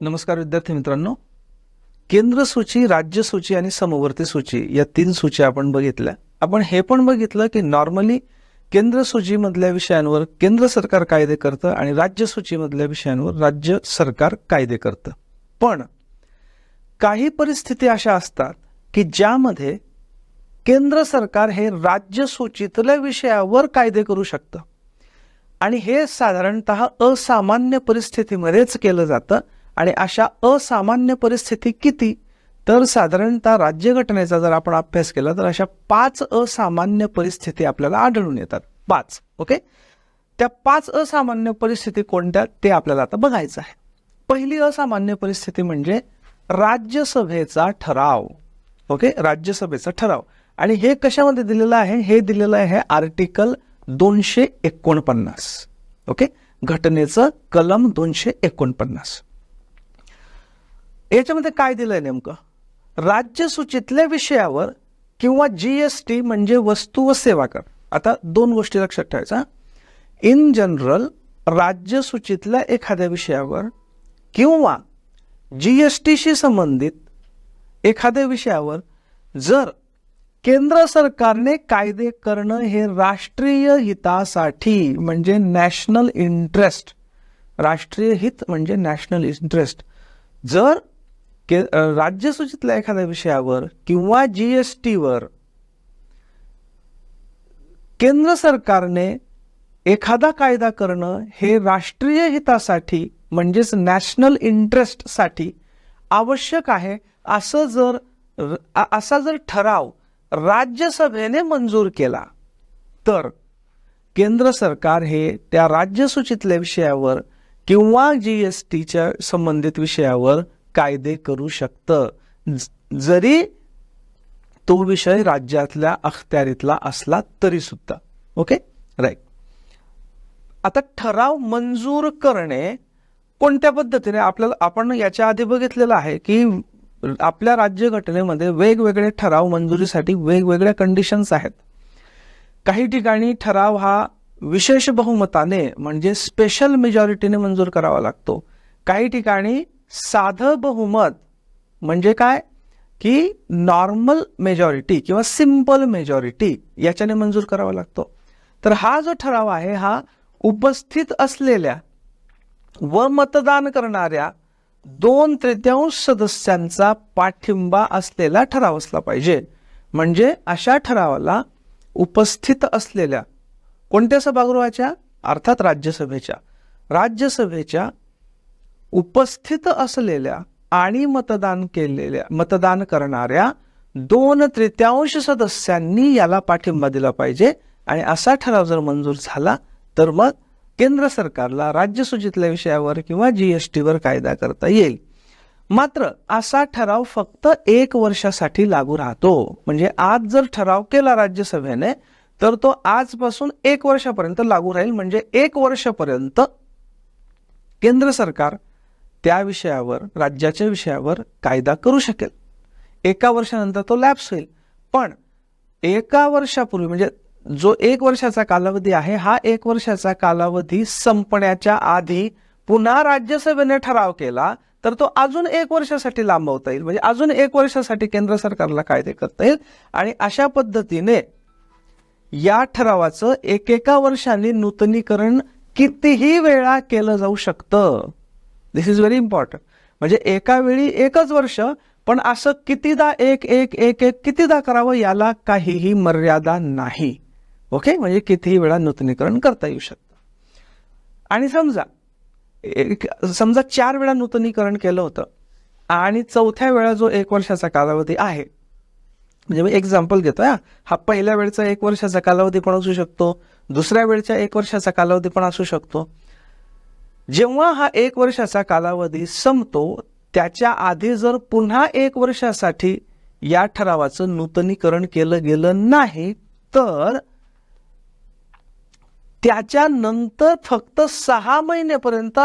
नमस्कार विद्यार्थी मित्रांनो. केंद्र सूची राज्य सूची आणि समवर्ती सूची या तीन सूची आपण बघितल्या. आपण हे पण बघितलं की नॉर्मली केंद्र सूचीमधल्या विषयांवर केंद्र सरकार कायदे करतं आणि राज्य सूचीमधल्या विषयांवर राज्य सरकार कायदे करतं. पण काही परिस्थिती अशा असतात की ज्यामध्ये केंद्र सरकार हे राज्य सूचीतल्या विषयावर कायदे करू शकतं. आणि हे साधारणत असामान्य परिस्थितीमध्येच केलं जातं. आणि अशा असामान्य परिस्थिती किती तर साधारणतः राज्यघटनेचा जर आपण अभ्यास केला तर अशा पाच असामान्य परिस्थिती आपल्याला आढळून येतात. पाच ओके? त्या पाच असामान्य परिस्थिती कोणत्या ते आपल्याला आता बघायचं आहे. पहिली असामान्य परिस्थिती म्हणजे राज्यसभेचा ठराव ओके? राज्यसभेचा ठराव. आणि हे कशामध्ये दिलेलं आहे? हे दिलेलं आहे आर्टिकल दोनशे एकोणपन्नास ओके? घटनेचं कलम दोनशे एकोणपन्नास. याच्यामध्ये काय दिलं आहे नेमकं? राज्यसूचीतल्या विषयावर किंवा जी एस टी म्हणजे वस्तू व सेवा कर. आता दोन गोष्टी लक्षात ठेवायचा इन जनरल राज्यसूचीतल्या एखाद्या विषयावर किंवा जी एस टीशी संबंधित एखाद्या विषयावर जर केंद्र सरकारने कायदे करणं हे राष्ट्रीय हितासाठी म्हणजे नॅशनल इंटरेस्ट राष्ट्रीय हित म्हणजे नॅशनल इंटरेस्ट जर के राज्यसूचीतल्या एखाद्या विषयावर किंवा जी एस टीवर केंद्र सरकारने एखादा कायदा करणं हे राष्ट्रीय हितासाठी म्हणजेच नॅशनल इंटरेस्टसाठी आवश्यक आहे असं जर असा जर ठराव राज्यसभेने मंजूर केला तर केंद्र सरकार हे त्या राज्यसूचीतल्या विषयावर किंवा जी एस टीच्या संबंधित विषयावर कायदे करू शकतं. ज- जरी तो विषय राज्यातल्या अखत्यारीतला असला तरी सुद्धा. ओके? राईट आता ठराव मंजूर करणे कोणत्या पद्धतीने? आपल्याला आपण याच्या आधी बघितलेलं आहे की आपल्या राज्यघटनेमध्ये वेगवेगळे ठराव मंजुरीसाठी वेगवेगळ्या कंडिशन्स आहेत. काही ठिकाणी ठराव हा विशेष बहुमताने म्हणजे स्पेशल मेजॉरिटीने मंजूर करावा लागतो. काही ठिकाणी साधं बहुमत म्हणजे काय? की नॉर्मल मेजॉरिटी किंवा सिंपल मेजॉरिटी याच्याने मंजूर करावा लागतो. तर हा जो ठराव आहे हा उपस्थित असलेल्या व मतदान करणाऱ्या दोन तृतीयांश सदस्यांचा पाठिंबा असलेला ठराव असला पाहिजे. म्हणजे अशा ठरावाला उपस्थित असलेल्या कोणत्या सभागृहाच्या? अर्थात राज्यसभेच्या. राज्यसभेच्या उपस्थित असलेल्या आणि मतदान केलेल्या मतदान करणाऱ्या दोन तृतीयांश सदस्यांनी याला पाठिंबा दिला पाहिजे. आणि असा ठराव जर मंजूर झाला तर मग केंद्र सरकारला राज्य सूचीतल्या विषयावर किंवा जीएसटीवर कायदा करता येईल. मात्र असा ठराव फक्त एक वर्षासाठी लागू राहतो. म्हणजे आज जर ठराव केला राज्यसभेने तर तो आजपासून एक वर्षापर्यंत लागू राहील. म्हणजे एक वर्षापर्यंत केंद्र सरकार त्या विषयावर राज्याच्या विषयावर कायदा करू शकेल. एका वर्षानंतर तो लॅप्स होईल. पण एका वर्षापूर्वी म्हणजे जो एक वर्षाचा कालावधी आहे हा एक वर्षाचा कालावधी संपण्याच्या आधी पुन्हा राज्यसभेने ठराव केला तर तो अजून एक वर्षासाठी लांबवता येईल. म्हणजे अजून एक वर्षासाठी केंद्र सरकारला कायदे करता येईल? आणि अशा पद्धतीने या ठरावाचं एकेका वर्षांनी नूतनीकरण कितीही वेळा केलं जाऊ शकतं. दिस इज व्हेरी इम्पॉर्टंट म्हणजे एका वेळी एकच वर्ष पण असं कितीदा एक एक एक एक कितीदा करावं याला काहीही मर्यादा नाही. ओके म्हणजे कितीही वेळा नूतनीकरण करता येऊ शकतं. आणि समजा एक समजा चार वेळा नूतनीकरण केलं होतं आणि चौथ्या वेळा जो एक वर्षाचा कालावधी आहे म्हणजे मी एक्झाम्पल घेतो हा. हा पहिल्या वेळचा एक वर्षाचा कालावधी पण असू शकतो दुसऱ्या वेळच्या एक वर्षाचा कालावधी पण असू शकतो. जेव्हा हा एक वर्षाचा कालावधी संपतो त्याच्या आधी जर पुन्हा एक वर्षासाठी या ठरावाचं नूतनीकरण केलं गेलं नाही तर त्याच्यानंतर फक्त सहा महिन्यापर्यंत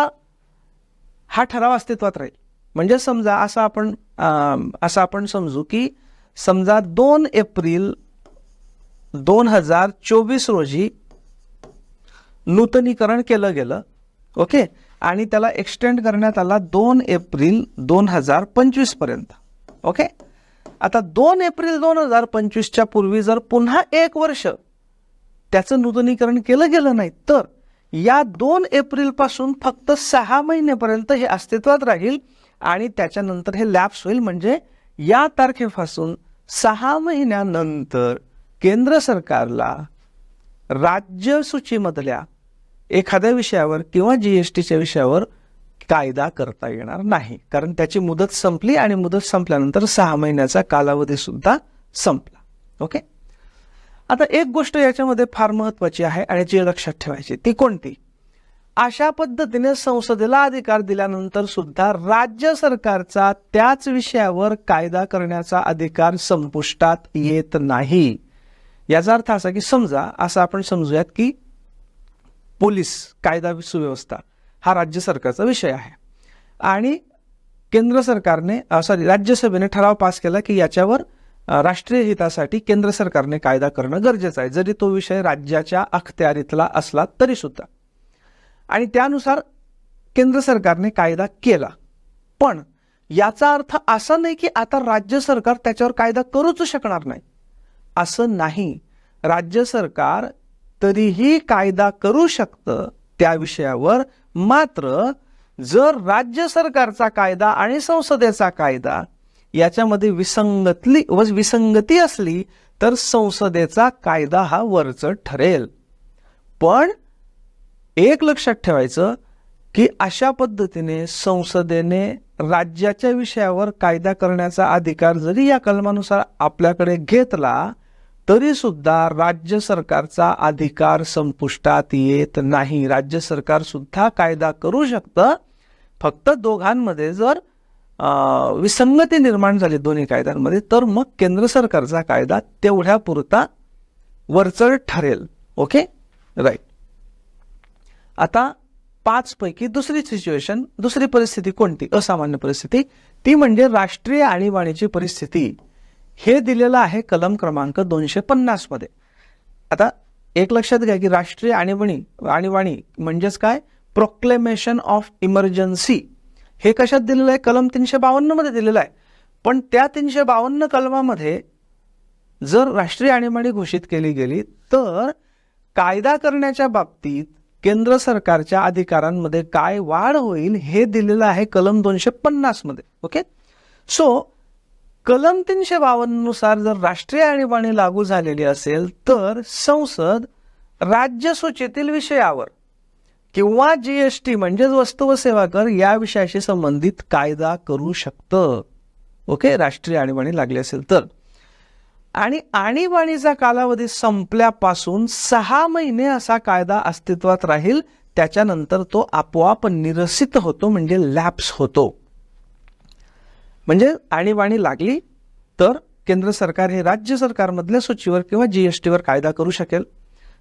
हा ठराव अस्तित्वात राहील. म्हणजे समजा असं आपण असं आपण समजू की समजा दोन एप्रिल दोन हजार चोवीस रोजी नूतनीकरण केलं गेलं ओके? आणि त्याला एक्सटेंड करण्यात आला दोन एप्रिल दोन हजार पंचवीसपर्यंत ओके? आता दोन एप्रिल दोन हजार पंचवीसच्या पूर्वी जर पुन्हा एक वर्ष त्याचं नूतनीकरण केलं गेलं नाही तर या दोन एप्रिलपासून फक्त सहा महिन्यापर्यंत हे अस्तित्वात राहील आणि त्याच्यानंतर हे लॅप्स होईल. म्हणजे या तारखेपासून सहा महिन्यानंतर केंद्र सरकारला राज्य सूचीमधल्या एखाद्या विषयावर किंवा जी एस टीच्या विषयावर कायदा करता येणार नाही. कारण त्याची मुदत संपली आणि मुदत संपल्यानंतर सहा महिन्याचा कालावधी सुद्धा संपला. ओके आता एक गोष्ट याच्यामध्ये फार महत्वाची आहे आणि जी लक्षात ठेवायची ती कोणती? अशा पद्धतीने संसदेला अधिकार दिल्यानंतर सुद्धा राज्य सरकारचा त्याच विषयावर कायदा करण्याचा अधिकार संपुष्टात येत नाही. याचा अर्थ असा की समजा असं आपण समजूयात की पोलीस कायदा सुव्यवस्था हा राज्य सरकारचा विषय आहे. आणि केंद्र सरकारने सॉरी राज्यसभेने ठराव पास केला की याच्यावर राष्ट्रीय हितासाठी केंद्र सरकारने कायदा करणं गरजेचं आहे. जरी तो विषय राज्याच्या अखत्यारीतला असला तरी सुद्धा. आणि त्यानुसार केंद्र सरकारने कायदा केला. पण याचा अर्थ असा नाही की आता राज्य सरकार त्याच्यावर कायदा करूच शकणार नाही. असं नाही. राज्य सरकार तरीही कायदा करू शकतं त्या विषयावर मात्र जर राज्य सरकारचा कायदा आणि संसदेचा कायदा याच्यामध्ये विसंगतली व विसंगती असली तर संसदेचा कायदा हा वरचढ ठरेल. पण एक लक्षात ठेवायचं की अशा पद्धतीने संसदेने राज्याच्या विषयावर कायदा करण्याचा अधिकार जरी या कलमानुसार आपल्याकडे घेतला तरीसुद्धा राज्य सरकारचा अधिकार संपुष्टात येत नाही. राज्य सरकारसुद्धा कायदा करू शकतं. फक्त दोघांमध्ये जर विसंगती निर्माण झाली दोन्ही कायद्यांमध्ये तर मग केंद्र सरकारचा कायदा तेवढ्या पुरता वरचढ ठरेल. ओके? राईट. आता पाचपैकी दुसरी सिच्युएशन दुसरी परिस्थिती कोणती? असामान्य परिस्थिती. ती म्हणजे राष्ट्रीय आणीबाणीची परिस्थिती. हे दिलेलं आहे कलम क्रमांक दोनशे पन्नासमध्ये आता एक लक्षात घ्या की राष्ट्रीय आणीबाणी आणीबाणी म्हणजेच काय? प्रोक्लेमेशन ऑफ इमर्जन्सी हे कशात दिलेलं आहे? कलम तीनशे बावन्नमध्ये दिलेलं आहे. पण त्या तीनशे बावन्न कलमामध्ये जर राष्ट्रीय आणीबाणी घोषित केली गेली तर कायदा करण्याच्या बाबतीत केंद्र सरकारच्या अधिकारांमध्ये काय वाढ होईल हे दिलेलं आहे कलम दोनशे पन्नासमध्ये ओके? सो कलम तीनशे बावन्ननुसार जर राष्ट्रीय आणीबाणी लागू झालेली असेल तर संसद राज्यसूचीतील विषयावर किंवा जी एस टी म्हणजेच वस्तू व सेवा कर या विषयाशी संबंधित कायदा करू शकतं. ओके? राष्ट्रीय आणीबाणी लागली असेल तर. आणि आणीबाणीचा कालावधी संपल्यापासून सहा महिने असा कायदा अस्तित्वात राहील त्याच्यानंतर तो आपोआप निरसित होतो म्हणजे लॅप्स होतो. म्हणजे आणीबाणी लागली तर केंद्र सरकार हे राज्य सरकारमधल्या सूचीवर किंवा जी एस टीवर कायदा करू शकेल.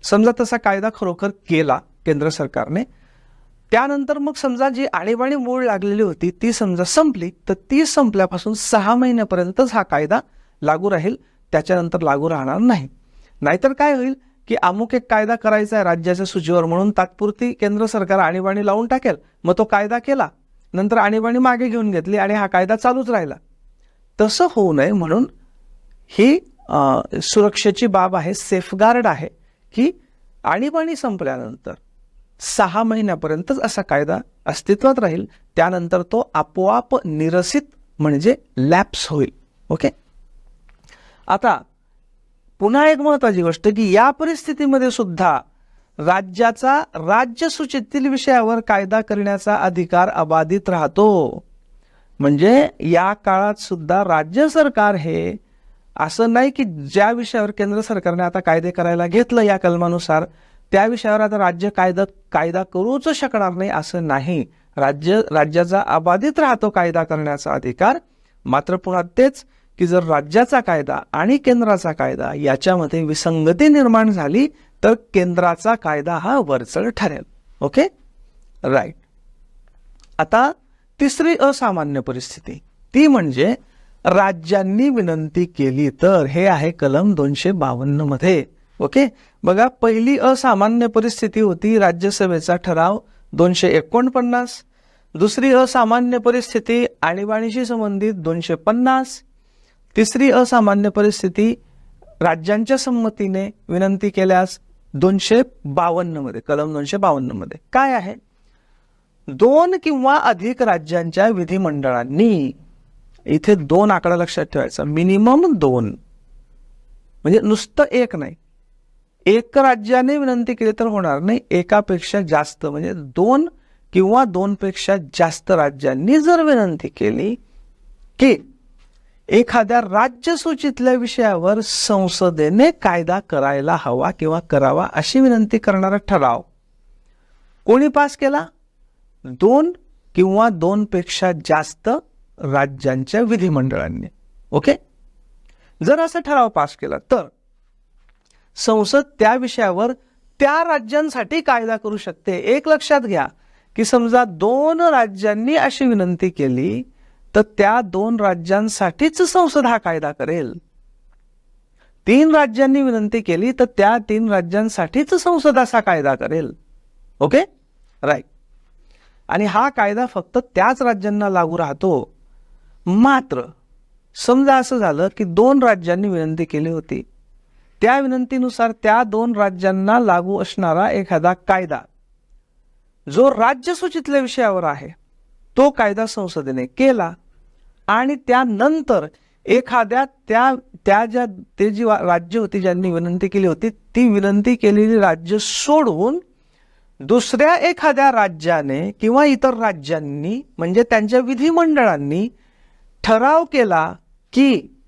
समजा तसा कायदा खरोखर केला केंद्र सरकारने. त्यानंतर मग समजा जी आणीबाणी मूळ लागलेली होती ती समजा संपली तर ती संपल्यापासून सहा महिन्यापर्यंतच हा कायदा लागू राहील. त्याच्यानंतर लागू राहणार नाही. नाहीतर काय होईल की अमुक एक कायदा करायचा आहे राज्याच्या सूचीवर म्हणून तात्पुरती केंद्र सरकार आणीबाणी लावून टाकेल. मग तो कायदा केला. नंतर आणीबाणी मागे घेऊन घेतली आणि हा कायदा चालूच राहिला. तसं होऊ नये म्हणून ही सुरक्षेची बाब आहे सेफगार्ड आहे की आणीबाणी संपल्यानंतर सहा महिन्यापर्यंतच असा कायदा अस्तित्वात राहील. त्यानंतर तो आपोआप निरसित म्हणजे लॅप्स होईल. ओके? आता पुन्हा एक महत्त्वाची गोष्ट की या परिस्थितीमध्ये सुद्धा राज्याचा राज्य सूचीतील विषयावर कायदा करण्याचा अधिकार अबाधित राहतो. म्हणजे या काळात सुद्धा राज्य सरकार हे असं नाही की ज्या विषयावर केंद्र सरकारने आता कायदे करायला घेतलं या कलमानुसार त्या विषयावर आता राज्य कायदा कायदा करूच शकणार नाही असं नाही. राज्य राज्याचा अबाधित राहतो कायदा करण्याचा अधिकार. मात्र पुन्हा तेच की जर राज्याचा कायदा आणि केंद्राचा कायदा याच्यामध्ये विसंगती निर्माण झाली तर केंद्राचा कायदा हा वरचढ ठरेल. ओके राईट आता तिसरी असामान्य परिस्थिती. ती म्हणजे राज्यांनी विनंती केली तर हे आहे कलम दोनशे बावन्नमध्ये. ओके बघा पहिली असामान्य परिस्थिती होती राज्यसभेचा ठराव दोनशे एकोणपन्नास. दुसरी असामान्य परिस्थिती आणीबाणीशी संबंधित दोनशे पन्नास. तिसरी असामान्य परिस्थिती राज्यांच्या संमतीने विनंती केल्यास दोनशे बावन्नमध्ये कलम दोनशे बावन्नमध्ये काय आहे? दोन किंवा अधिक राज्यांच्या विधिमंडळांनी इथे दोन आकडा लक्षात ठेवायचा. मिनिमम दोन. म्हणजे नुसतं एक नाही. एक राज्याने विनंती केली तर होणार नाही. एकापेक्षा जास्त म्हणजे दोन किंवा दोनपेक्षा जास्त राज्यांनी जर विनंती केली की एखाद्या राज्यसूचीतल्या विषयावर संसदेने कायदा करायला हवा किंवा करावा अशी विनंती करणारा ठराव. कोणी पास केला? दोन किंवा दोनपेक्षा जास्त राज्यांच्या विधिमंडळांनी. ओके? जर असा ठराव पास केला तर संसद त्या विषयावर त्या राज्यांसाठी कायदा करू शकते. एक लक्षात घ्या की समजा दोन राज्यांनी अशी विनंती केली तर त्या दोन राज्यांसाठीच संसद हा कायदा करेल. तीन राज्यांनी विनंती केली तर त्या तीन राज्यांसाठीच संसद असा कायदा करेल. ओके? राईट आणि हा कायदा फक्त त्याच राज्यांना लागू राहतो. मात्र समजा असं झालं की दोन राज्यांनी विनंती केली होती. त्या विनंतीनुसार त्या दोन राज्यांना लागू असणारा एखादा कायदा जो राज्यसूचीतल्या विषयावर आहे तो कायदा संसदेने केला आणि त्यानंतर एखाद्या त्या त्या ज्या ते जी वा- राज्य होती ज्यांनी विनंती केली होती ती विनंती केलेली राज्य सोडून दुसऱ्या एखाद्या राज्याने किंवा इतर राज्यांनी म्हणजे त्यांच्या विधिमंडळांनी ठराव केला की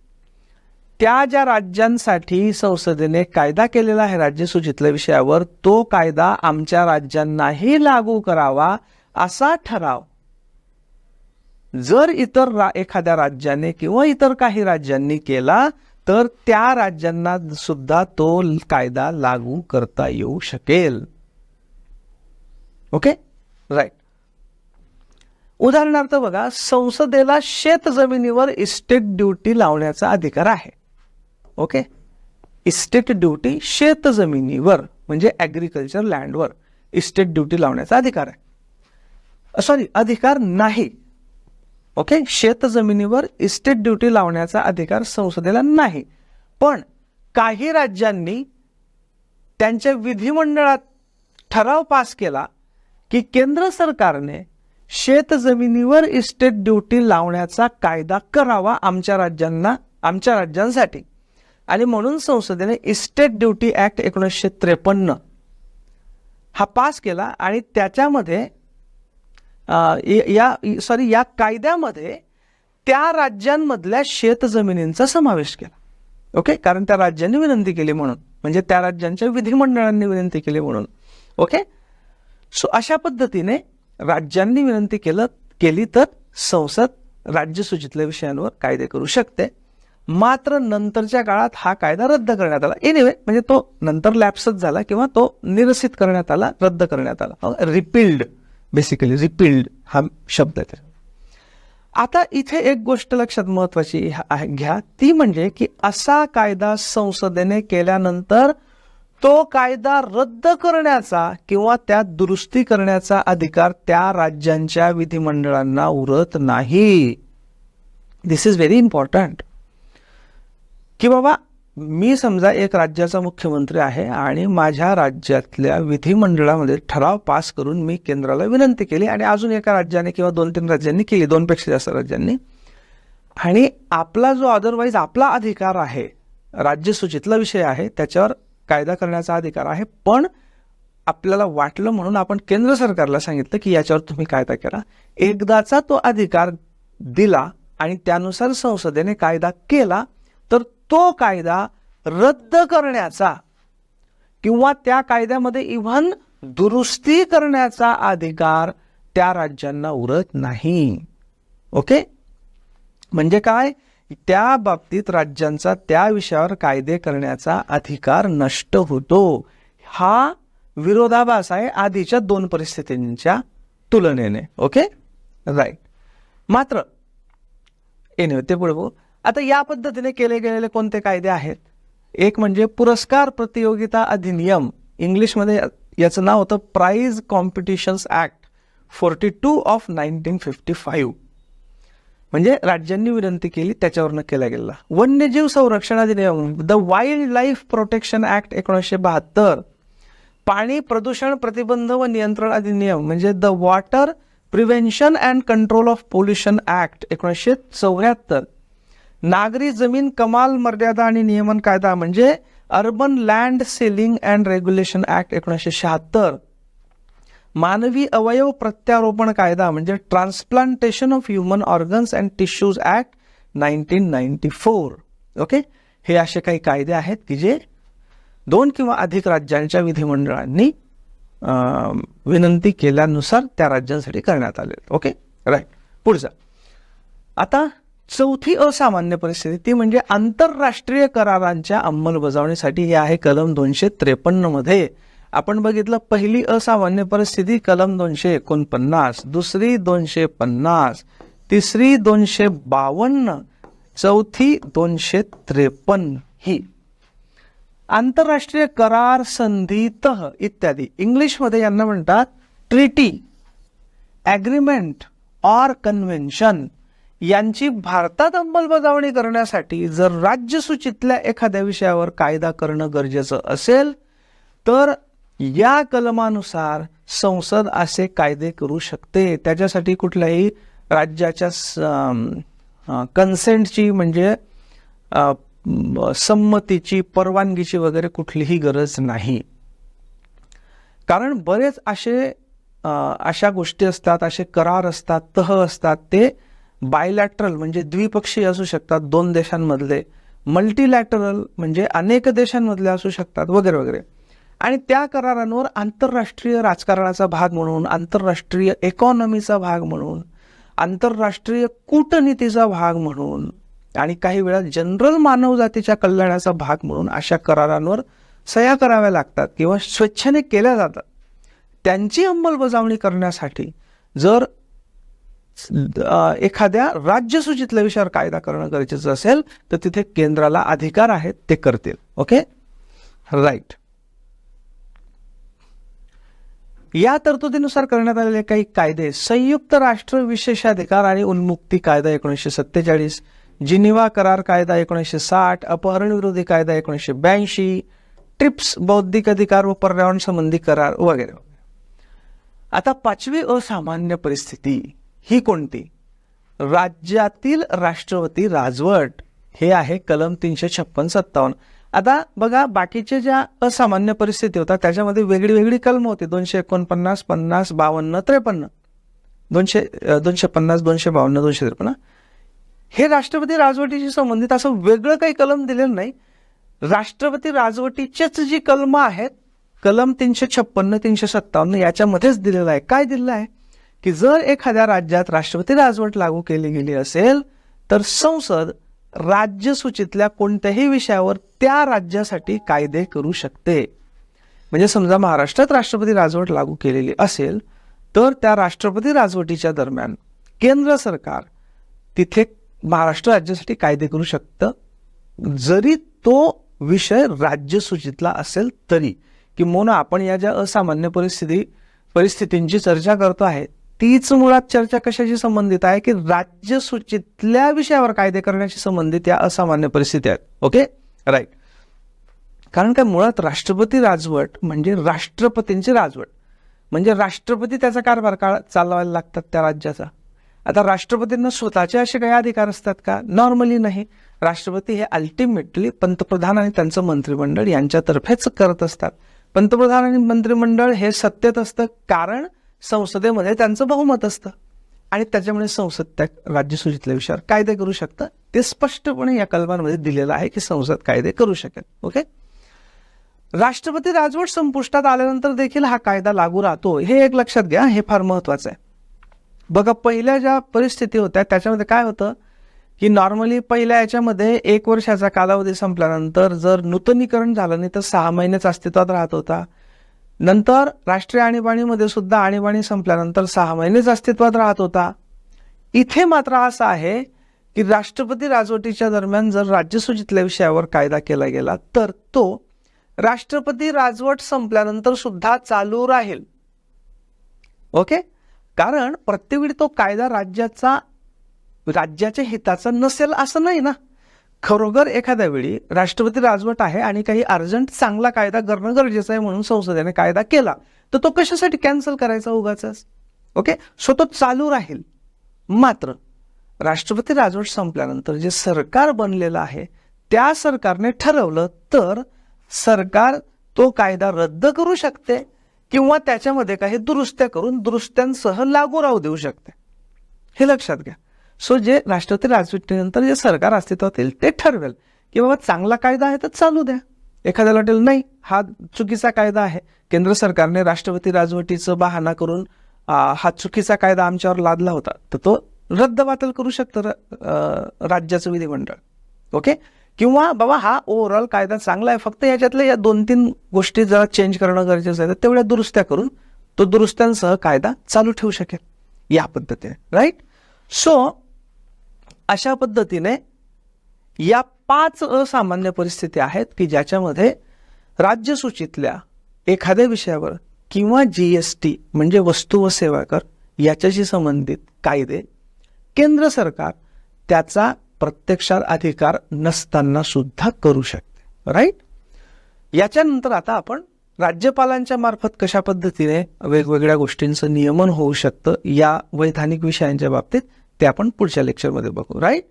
त्या ज्या राज्यांसाठी संसदेने कायदा केलेला आहे राज्य राज्यसूचीतल्या विषयावर तो कायदा आमच्या राज्यांनाही लागू करावा असा ठराव. जर इतर रा एखाद्या राज्याने किंवा इतर काही राज्यांनी केला तर त्या राज्यांना सुद्धा तो कायदा लागू करता येऊ शकेल. ओके? राईट उदाहरणार्थ बघा संसदेला शेत जमिनीवर इस्टेट ड्युटी लावण्याचा अधिकार आहे. ओके? इस्टेट ड्युटी शेत जमिनीवर म्हणजे ॲग्रिकल्चर लँडवर इस्टेट ड्युटी लावण्याचा अधिकार आहे. सॉरी अधिकार नाही. ओके? शेत जमिनीवर इस्टेट ड्युटी लावण्याचा अधिकार संसदेला नाही. पण काही राज्यांनी त्यांच्या विधिमंडळात ठराव पास केला की केंद्र सरकारने शेत जमिनीवर इस्टेट ड्युटी लावण्याचा कायदा करावा आमच्या राज्यांना आमच्या राज्यांसाठी. आणि म्हणून संसदेने इस्टेट ड्युटी ॲक्ट एकोणीसशे त्रेपन्न हा पास केला आणि त्याच्यामध्ये या सॉरी या कायद्यामध्ये त्या राज्यांमधल्या शेतजमिनींचा समावेश केला. ओके? कारण त्या राज्यांनी विनंती केली म्हणून. म्हणजे त्या राज्यांच्या विधिमंडळांनी विनंती केली म्हणून. ओके? सो अशा पद्धतीने राज्यांनी विनंती केलं केली तर संसद राज्यसूचीतल्या विषयांवर कायदे करू शकते. मात्र नंतरच्या काळात हा कायदा रद्द करण्यात आला. एनिवे म्हणजे तो नंतर लॅप्सच झाला किंवा तो निरसित करण्यात आला रद्द करण्यात आला. रिपील्ड बेसिकली रिपिल्ड हा शब्द आहे. आता इथे एक गोष्ट लक्षात महत्वाची आहे- घ्या. ती म्हणजे की असा कायदा संसदेने केल्यानंतर तो कायदा रद्द करण्याचा किंवा त्यात दुरुस्ती करण्याचा अधिकार त्या राज्यांच्या विधिमंडळांना उरत नाही. दिस इज व्हेरी इम्पॉर्टंट की बाबा मी समजा एक राज्याचा मुख्यमंत्री आहे आणि माझ्या राज्यातल्या विधिमंडळामध्ये ठराव पास करून मी केंद्राला विनंती केली आणि अजून एका राज्याने किंवा दोन तीन राज्यांनी केली दोनपेक्षा जास्त राज्यांनी. आणि आपला जो अदरवाईज आपला अधिकार आहे राज्यसूचीतला विषय आहे त्याच्यावर कायदा करण्याचा अधिकार आहे पण आपल्याला वाटलं म्हणून आपण केंद्र सरकारला सांगितलं की याच्यावर तुम्ही कायदा करा. एकदाचा तो अधिकार दिला आणि त्यानुसार संसदेने कायदा केला तर तो कायदा रद्द करण्याचा किंवा त्या कायद्यामध्ये इव्हन दुरुस्ती करण्याचा अधिकार त्या राज्यांना उरत नाही. ओके म्हणजे काय? त्या बाबतीत राज्यांचा त्या विषयावर कायदे करण्याचा अधिकार नष्ट होतो. हा विरोधाभास आहे आधीच्या दोन परिस्थितींच्या तुलनेने. ओके राईट मात्र एनिवे ते पुढे आता या पद्धतीने केले गेलेले कोणते कायदे आहेत? एक म्हणजे पुरस्कार प्रतियोगिता अधिनियम. इंग्लिशमध्ये याचं नाव होतं prize competitions act forty two of nineteen fifty five म्हणजे राज्यांनी विनंती केली त्याच्यावरनं केला गेला वन्यजीव संरक्षण अधिनियम the wild life protection act एकोणीसशे बहात्तर. पाणी प्रदूषण प्रतिबंध व नियंत्रण अधिनियम म्हणजे the water prevention and control of pollution act एकोणीसशे चौऱ्याहत्तर. नागरी जमीन कमाल मर्यादा आणि नियमन कायदा म्हणजे urban land ceiling and regulation act एकोणीसशे शहात्तर. मानवी अवयव प्रत्यारोपण कायदा म्हणजे transplantation of human organs and tissues act nineteen ninety four okay हे असे काही कायदे आहेत की जे दोन किंवा अधिक राज्यांच्या विधिमंडळांनी विनंती केल्यानुसार त्या राज्यांसाठी करण्यात आले ओके राईट पुढचा. आता चौथी असामान्य परिस्थिती ती म्हणजे आंतरराष्ट्रीय करारांच्या अंमलबजावणीसाठी हे आहे कलम दोनशे त्रेपन्नमध्ये आपण बघितलं पहिली असामान्य परिस्थिती कलम दोनशे एकोणपन्नास दुसरी दोनशे पन्नास तिसरी दोनशे बावन्न चौथी दोनशे त्रेपन्न ही. आंतरराष्ट्रीय करार संधीत इत्यादी. इंग्लिशमध्ये यांना म्हणतात ट्रिटी ॲग्रीमेंट ऑर कन्व्हेन्शन यांची भारतात अंमलबजावणी करण्यासाठी जर राज्यसूचीतल्या एखाद्या विषयावर कायदा करणं गरजेचं असेल तर या कलमानुसार संसद असे कायदे करू शकते. त्याच्यासाठी कुठल्याही राज्याच्या कन्सेंटची म्हणजे संमतीची परवानगीची वगैरे कुठलीही गरज नाही. कारण बरेच असे अशा गोष्टी असतात असे करार असतात तह असतात ते बायलॅटरल म्हणजे द्विपक्षीय असू शकतात दोन देशांमधले. मल्टीलॅटरल म्हणजे अनेक देशांमधले असू शकतात वगैरे वगैरे. आणि त्या करारांवर आंतरराष्ट्रीय राजकारणाचा भाग म्हणून आंतरराष्ट्रीय इकॉनॉमीचा भाग म्हणून आंतरराष्ट्रीय कूटनीतीचा भाग म्हणून आणि काही वेळा जनरल मानवजातीच्या कल्याणाचा भाग म्हणून अशा करारांवर सह्या कराव्या लागतात किंवा स्वेच्छेने केल्या जातात. त्यांची अंमलबजावणी करण्यासाठी जर एखाद्या राज्यसूचीतल्या विषयावर कायदा करणं गरजेचं असेल तर तिथे केंद्राला अधिकार आहेत ते करतील. ओके? राईट या तरतुदीनुसार करण्यात आलेले काही कायदे संयुक्त राष्ट्र विशेषाधिकार आणि उन्मुक्ती कायदा एकोणीसशे सत्तेचाळीस जिनिवा करार कायदा एकोणीसशे साठ अपहरण विरोधी कायदा एकोणीसशे ब्याऐंशी ट्रिप्स बौद्धिक अधिकार व पर्यावरण संबंधी करार वगैरे. आता पाचवी असामान्य परिस्थिती. ही कोणती? राज्यातील राष्ट्रपती राजवट. हे आहे कलम तीनशे छप्पन सत्तावन्न. आता बघा बाकीचे ज्या असामान्य परिस्थिती होत्या त्याच्यामध्ये वेगळी वेगळी कलम होती. दोनशे एकोणपन्नास पन्नास बावन्न त्रेपन्न. दोनशे दोनशे पन्नास दोनशे बावन्न दोनशे त्रेपन्न. हे राष्ट्रपती राजवटीशी संबंधित असं वेगळं काही कलम दिलेलं नाही. राष्ट्रपती राजवटीचेच जी कलमं आहेत कलम तीनशे छप्पन्न तीनशे सत्तावन्न याच्यामध्येच दिलेलं आहे. काय दिलेलं आहे? की जर एखाद्या राज्यात राष्ट्रपती राजवट लागू केली गेली असेल तर संसद राज्यसूचीतल्या कोणत्याही विषयावर त्या राज्यासाठी कायदे करू शकते. म्हणजे समजा महाराष्ट्रात राष्ट्रपती राजवट लागू केलेली असेल तर त्या राष्ट्रपती राजवटीच्या दरम्यान केंद्र सरकार तिथे महाराष्ट्र राज्यासाठी कायदे करू शकतं? जरी तो विषय राज्यसूचीतला असेल तरी. किंबहुना आपण या ज्या असामान्य परिस्थिती परिस्थितींची चर्चा करतो आहे तीच मुळात चर्चा कशाशी संबंधित आहे? की राज्यसूचीतल्या विषयावर कायदे करण्याशी संबंधित या असामान्य परिस्थिती आहेत. ओके राईट कारण काय? मुळात राष्ट्रपती राजवट म्हणजे राष्ट्रपतींची राजवट. म्हणजे राष्ट्रपती त्याचा कारभार काळ चालवायला लागतात त्या राज्याचा. आता राष्ट्रपतींना स्वतःचे असे काही अधिकार असतात का? नॉर्मली नाही. राष्ट्रपती हे अल्टिमेटली पंतप्रधान आणि त्यांचं मंत्रिमंडळ यांच्यातर्फेच करत असतात. पंतप्रधान आणि मंत्रिमंडळ हे सत्तेत असतं. कारण संसदेमध्ये त्यांचं बहुमत असतं. आणि त्याच्यामुळे संसद त्या राज्यसूचीतल्या विषयावर कायदे करू शकतं. ते स्पष्टपणे या कलमांमध्ये दिलेलं आहे की संसद कायदे करू शकेल. ओके? राष्ट्रपती राजवट संपुष्टात आल्यानंतर देखील हा कायदा लागू राहतो. हे एक लक्षात घ्या. हे फार महत्वाचं आहे. बघा पहिल्या ज्या परिस्थिती होत्या त्याच्यामध्ये काय होतं की नॉर्मली पहिल्या याच्यामध्ये एक वर्षाचा कालावधी संपल्यानंतर जर नूतनीकरण झालं नाही तर सहा महिनेच अस्तित्वात राहत होता. नंतर राष्ट्रीय आणीबाणीमध्ये सुद्धा आणीबाणी संपल्यानंतर सहा महिनेच अस्तित्वात राहत होता. इथे मात्र असं आहे की राष्ट्रपती राजवटीच्या दरम्यान जर राज्यसूचीतल्या विषयावर कायदा केला गेला तर तो राष्ट्रपती राजवट संपल्यानंतर सुद्धा चालू राहील. ओके? कारण प्रत्येक वेळी तो कायदा राज्याचा राज्याच्या हिताचा नसेल असं नाही ना? खरोखर एखाद्या वेळी राष्ट्रपती राजवट आहे आणि काही अर्जंट चांगला कायदा करणं गरजेचं आहे म्हणून संसदेने कायदा केला तर तो कशासाठी कॅन्सल करायचा उगाच ओके? सो तो चालू राहील. मात्र राष्ट्रपती राजवट संपल्यानंतर जे सरकार बनलेलं आहे त्या सरकारने ठरवलं तर सरकार तो कायदा रद्द करू शकते किंवा त्याच्यामध्ये काही दुरुस्त्या करून दुरुस्त्यांसह लागू राहू देऊ शकते. हे लक्षात घ्या. सो जे राष्ट्रपती राजवटीनंतर जे सरकार अस्तित्वात येईल ते ठरवेल की बाबा चांगला कायदा आहे तर चालू द्या. एखाद्याला वाटेल नाही हा चुकीचा कायदा आहे. केंद्र सरकारने राष्ट्रपती राजवटीचं बहाणा करून हा चुकीचा कायदा आमच्यावर लादला होता. तर तो रद्दबातल करू शकतं र- राज्याचं विधिमंडळ. ओके? किंवा बाबा हा ओव्हरऑल कायदा चांगला आहे फक्त याच्यातल्या या दोन तीन गोष्टी जरा चेंज करणं गरजेचं आहे. तर तेवढ्या दुरुस्त्या करून तो दुरुस्त्यांसह कायदा चालू ठेवू शकेल. या पद्धतीने. राईट सो अशा पद्धतीने या पाच असामान्य परिस्थिती आहेत की ज्याच्यामध्ये राज्यसूचीतल्या एखाद्या विषयावर किंवा जी एस टी म्हणजे वस्तू व सेवा कर याच्याशी संबंधित कायदे केंद्र सरकार त्याचा प्रत्यक्षात अधिकार नसताना सुद्धा करू शकते. राईट याच्यानंतर आता आपण राज्यपालांच्या मार्फत कशा पद्धतीने वेगवेगळ्या गोष्टींचं नियमन होऊ शकतं या वैधानिक विषयांच्या बाबतीत ते आपण पुढच्या लेक्चरमध्ये बघू राईट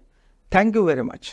थँक्यू व्हेरी मच